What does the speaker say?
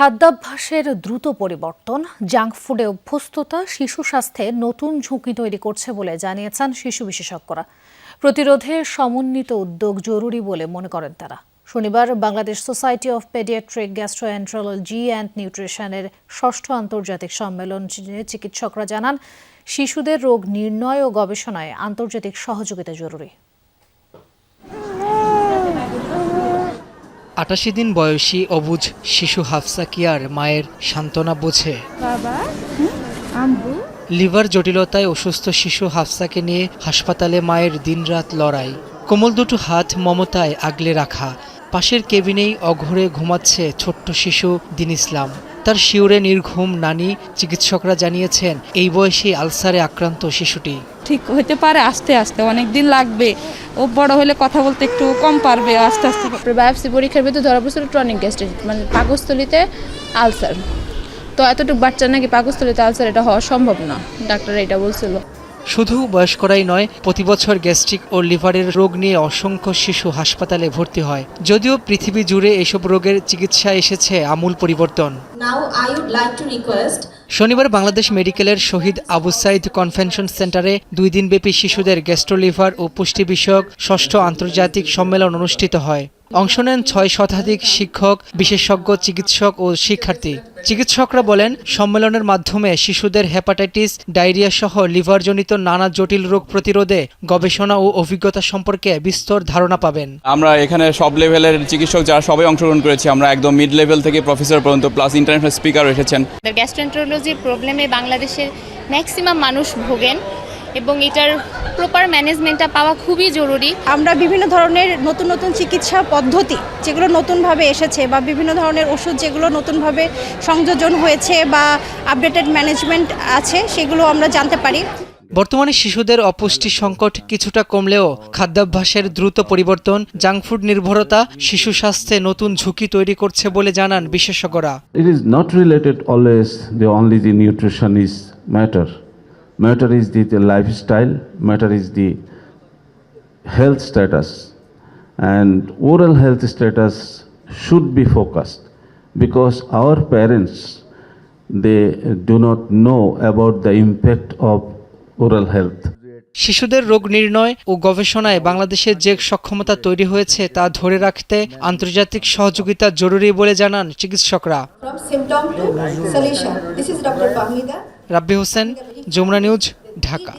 খাদ্যাভ্যাসের দ্রুত পরিবর্তন জাঙ্ক ফুডে অভ্যস্ততা, শিশু স্বাস্থ্যে নতুন ঝুঁকি তৈরি করছে বলে জানিয়েছেন শিশু বিশেষজ্ঞরা। প্রতিরোধে সমন্বিত উদ্যোগ জরুরি বলে মনে করেন তারা। শনিবার Bangladesh society of pediatric gastroenterology and নিউট্রিশনের ষষ্ঠ আন্তর্জাতিক সম্মেলন চিকিৎসকরা জানান, শিশুদের রোগ নির্ণয় ও গবেষণায় আন্তর্জাতিক সহযোগিতা জরুরি। আটাশি দিন বয়সী অবুজ শিশু হাফসা কিয়ার মায়ের সান্ত্বনা বোঝে। বাবা লিভার জটিলতায় অসুস্থ শিশু হাফসাকে নিয়ে হাসপাতালে মায়ের দিনরাত লড়াই। কোমল দুটো হাত মমতায় আগলে রাখা। পাশের কেবিনেই অঘরে ঘুমাচ্ছে ছোট্ট শিশু দিন ইসলাম। তার শিউরে নির্ঘুম নানি চিকিৎসকরা জানিয়েছেন এই বয়সে আলসারে আক্রান্ত শিশুটি। ঠিক হতে পারে আস্তে আস্তে অনেক দিন লাগবে। ও বড় হলে কথা বলতে একটু কম পারবে আস্তে আস্তে। বায়োপসি পরীক্ষার ভিতরে ধরা পড়ছিল ট্রনিক গ্যাস্ট্রিক মানে পাকস্থলিতে আলসার। তো এতটুকু বাচ্চা নাকি পাকস্থলিতে আলসার এটা হওয়া সম্ভব না ডাক্তার এটা বলছিল। শুধু বয়স্করাই নয় প্রতি বছর গ্যাস্ট্রিক ও লিভারের রোগ নিয়ে অসংখ্য শিশু হাসপাতালে ভর্তি হয়। যদিও পৃথিবী জুড়ে এসব রোগের চিকিৎসা এসেছে আমূল পরিবর্তন। Now I would like to request শনিবার বাংলাদেশ মেডিকেলের শহীদ আবু সাইদ কনভেনশন সেন্টারে দুই দিনব্যাপী শিশুদের গ্যাস্ট্রোলিভার ও পুষ্টি বিষয়ক ষষ্ঠ আন্তর্জাতিক সম্মেলন অনুষ্ঠিত হয়। অংশ নেন ছয় শতাধিক শিক্ষক বিশেষজ্ঞ চিকিৎসক ও শিক্ষার্থী। চিকিৎসকরা বলেন সম্মেলনের মাধ্যমে শিশুদের হেপাটাইটিস ডায়রিয়া সহ লিভারজনিত নানা জটিল রোগ প্রতিরোধে গবেষণা ও অভিজ্ঞতা সম্পর্কে বিস্তর ধারণা পাবেন। আমরা এখানে সব লেভেলের চিকিৎসক যারা সবাই অংশগ্রহণ করেছি আমরা একদম মিড লেভেল থেকে প্রফেসর পর্যন্ত প্লাস ইন্টারন্যাশনাল স্পিকার এসেছেন। গ্যাস্ট্রোএন্টারোলজির প্রবলেমে বাংলাদেশের ম্যাক্সিমাম মানুষ ভোগেন এবং এটার প্রপার ম্যানেজমেন্টটা পাওয়া খুবই জরুরি। আমরা বিভিন্ন ধরনের নতুন নতুন চিকিৎসা পদ্ধতি যেগুলো নতুনভাবে এসেছে বা বিভিন্ন ধরনের ওষুধ যেগুলো নতুনভাবে সংযোজন হয়েছে বা আপডেটেড ম্যানেজমেন্ট আছে সেগুলো আমরা জানতে পারি। বর্তমানে শিশুদের অপুষ্টি সংকট কিছুটা কমলেও খাদ্যাভ্যাসের দ্রুত পরিবর্তন, জাঙ্ক ফুড নির্ভরতা, শিশু স্বাস্থ্যে নতুন ঝুঁকি তৈরি করছে বলে জানান বিশেষজ্ঞরা। It is not related always the only the nutrition is matter matter is the lifestyle matter is the health status and oral health status should be focused because our parents they do not know about the impact of oral health শিশুদের রোগ নির্ণয় ও গবেষণায় বাংলাদেশের যে সক্ষমতা তৈরি হয়েছে তা ধরে রাখতে আন্তর্জাতিক সহযোগিতা জরুরি বলে জানান চিকিৎসকরা from symptom to solution. This is Dr. Fahmida. Rabbi Hossain Jamuna news Dhaka